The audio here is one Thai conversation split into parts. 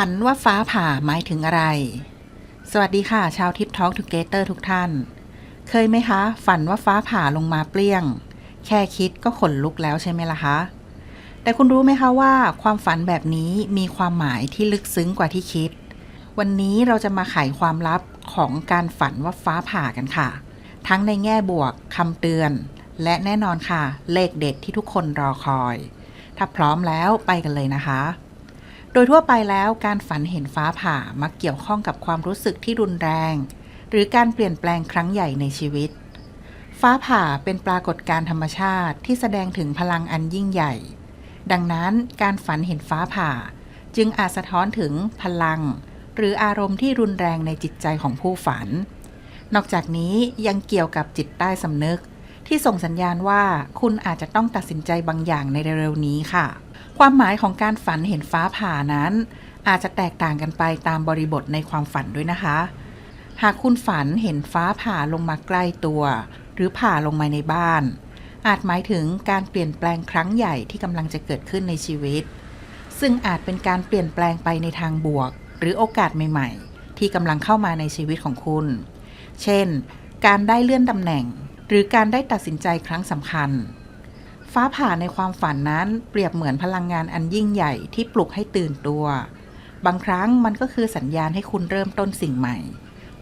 ฝันว่าฟ้าผ่าหมายถึงอะไร สวัสดีค่ะ ชาวทิปท a l k ทูเกเตอร์ทุกท่าน เคยไหมคะ ฝันว่าฟ้าผ่าลงมาเปลี่ยง แค่คิดก็ขนลุกแล้วใช่ไหมล่ะคะ แต่คุณรู้ไหมคะว่า ความฝันแบบนี้มีความหมายที่ลึกซึ้งกว่าที่คิด วันนี้เราจะมาไขความลับของการฝันว่าฟ้าผ่ากันค่ะ ทั้งในแง่บวกคำเตือน และแน่นอนค่ะ เลขเด็ดที่ทุกคนรอคอย ถ้าพร้อมแล้วไปกันเลยนะคะ ดยทั่วไปแล้วการฝันเห็นฟ้าผ่ามักเกี่ยวข้องกับความรู้สึกที่รุนแรง หรือการเปลี่ยนแปลงครั้งใหญ่ในชีวิต ฟ้าผ่าเป็นปรากฏการณ์ธรรมชาติที่แสดงถึงพลังอันยิ่งใหญ่ ดังนั้นการฝันเห็นฟ้าผ่า จึงอาจสะท้อนถึงพลัง หรืออารมณ์ที่รุนแรงในจิตใจของผู้ฝัน นอกจากนี้ยังเกี่ยวกับจิตใต้สำนึก ที่ส่งสัญญาณว่าคุณอาจจะต้องตัดสินใจบางอย่างในเร็วๆนี้ค่ะ ความหมายของการฝันเห็นฟ้าผ่านั้น อาจจะแตกต่างกันไปตามบริบทในความฝันด้วยนะคะ หากคุณฝันเห็นฟ้าผ่าลงมาใกล้ตัว หรือผ่าลงมาในบ้าน อาจหมายถึงการเปลี่ยนแปลงครั้งใหญ่ที่กำลังจะเกิดขึ้นในชีวิต ซึ่งอาจเป็นการเปลี่ยนแปลงไปในทางบวก หรือโอกาสใหม่ๆ ที่กำลังเข้ามาในชีวิตของคุณ เช่น การได้เลื่อนตำแหน่ง หรือการได้ตัดสินใจครั้งสำคัญ ฟ้าผ่าในความฝันนั้นเปรียบเหมือนพลังงานอันยิ่งใหญ่ที่ปลุกให้ตื่นตัว บางครั้งมันก็คือสัญญาณให้คุณเริ่มต้นสิ่งใหม่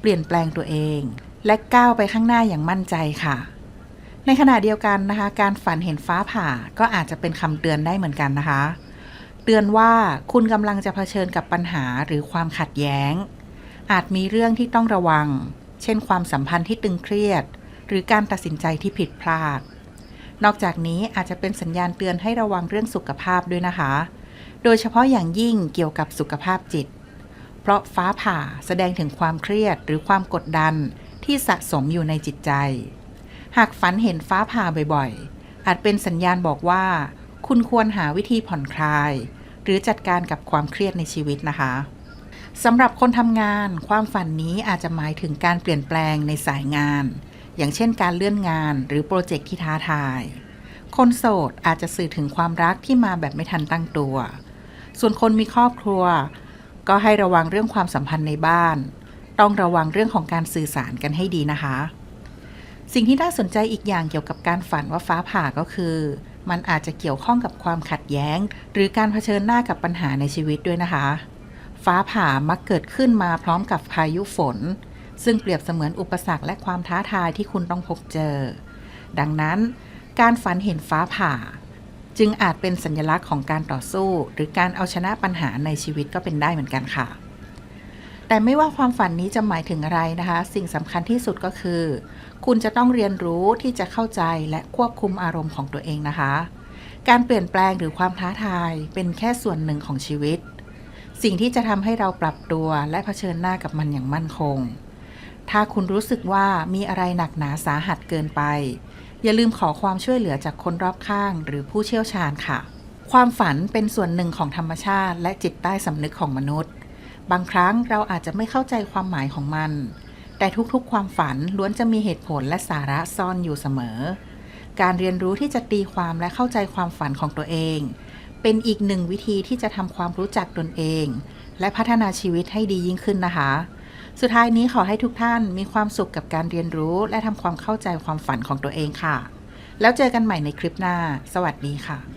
เปลี่ยนแปลงตัวเอง และก้าวไปข้างหน้าอย่างมั่นใจค่ะ ในขณะเดียวกันนะคะ การฝันเห็นฟ้าผ่าก็อาจจะเป็นคำเตือนได้เหมือนกันนะคะ เตือนว่าคุณกำลังจะเผชิญกับปัญหาหรือความขัดแย้ง อาจมีเรื่องที่ต้องระวัง เช่น ความสัมพันธ์ที่ตึงเครียด หรือการตัดสินใจที่ผิดพลาด นอกจากนี้อาจจะเป็นสัญญาณเตือนให้ระวังเรื่องสุขภาพด้วยนะคะ โดยเฉพาะอย่างยิ่งเกี่ยวกับสุขภาพจิต เพราะฟ้าผ่าแสดงถึงความเครียดหรือความกดดันที่สะสมอยู่ในจิตใจ หากฝันเห็นฟ้าผ่าบ่อยๆ อาจเป็นสัญญาณบอกว่า คุณควรหาวิธีผ่อนคลาย หรือจัดการกับความเครียดในชีวิตนะคะสำหรับคนทำงาน ความฝันนี้อาจจะหมายถึงการเปลี่ยนแปลงในสายงาน อย่างเช่นการเลื่อนงานหรือโปรเจกต์ที่ท้าทาย คนโสดอาจจะสื่อถึงความรักที่มาแบบไม่ทันตั้งตัว ส่วนคนมีครอบครัว ก็ให้ระวังเรื่องความสัมพันธ์ในบ้าน ต้องระวังเรื่องของการสื่อสารกันให้ดีนะคะ สิ่งที่น่าสนใจอีกอย่างเกี่ยวกับการฝันว่าฟ้าผ่าก็คือ มันอาจจะเกี่ยวข้องกับความขัดแย้ง หรือการเผชิญหน้ากับปัญหาในชีวิตด้วยนะคะ ฟ้าผ่ามักเกิดขึ้นมาพร้อมกับพายุฝน ซึ่งเปรียบเสมือนอุปสรรคและความท้าทายที่คุณต้องพบเจอ ดังนั้น การฝันเห็นฟ้าผ่า จึงอาจเป็นสัญลักษณ์ของการต่อสู้ หรือการเอาชนะปัญหาในชีวิตก็เป็นได้เหมือนกันค่ะ แต่ไม่ว่าความฝันนี้จะหมายถึงอะไรนะคะ สิ่งสำคัญที่สุดก็คือ คุณจะต้องเรียนรู้ที่จะเข้าใจและควบคุมอารมณ์ของตัวเองนะคะ การเปลี่ยนแปลงหรือความท้าทายเป็นแค่ส่วนหนึ่งของชีวิต สิ่งที่จะทำให้เราปรับตัวและะเผชิญหน้ากับมันอย่างมั่นคง ถ้าคุณรู้สึกว่ามีอะไรหนักหนาสาหัสเกินไป อย่าลืมขอความช่วยเหลือจากคนรอบข้าง หรือผู้เชี่ยวชาญค่ะ ความฝันเป็นส่วนหนึ่งของธรรมชาติและจิตใต้สำนึกของมนุษย์ บางครั้งเราอาจจะไม่เข้าใจความหมายของมัน แต่ทุกๆ ความฝันล้วนจะมีเหตุผลและสาระซ่อนอยู่เสมอ การเรียนรู้ที่จะตีความและเข้าใจความฝันของตัวเอง เป็นอีกหนึ่งวิธีที่จะทำความรู้จักตนเอง และพัฒนาชีวิตให้ดียิ่งขึ้นนะคะ สุดท้ายนี้ขอให้ทุกท่านมีความสุขกับการเรียนรู้และทำความเข้าใจความฝันของตัวเองค่ะ แล้วเจอกันใหม่ในคลิปหน้า สวัสดีค่ะ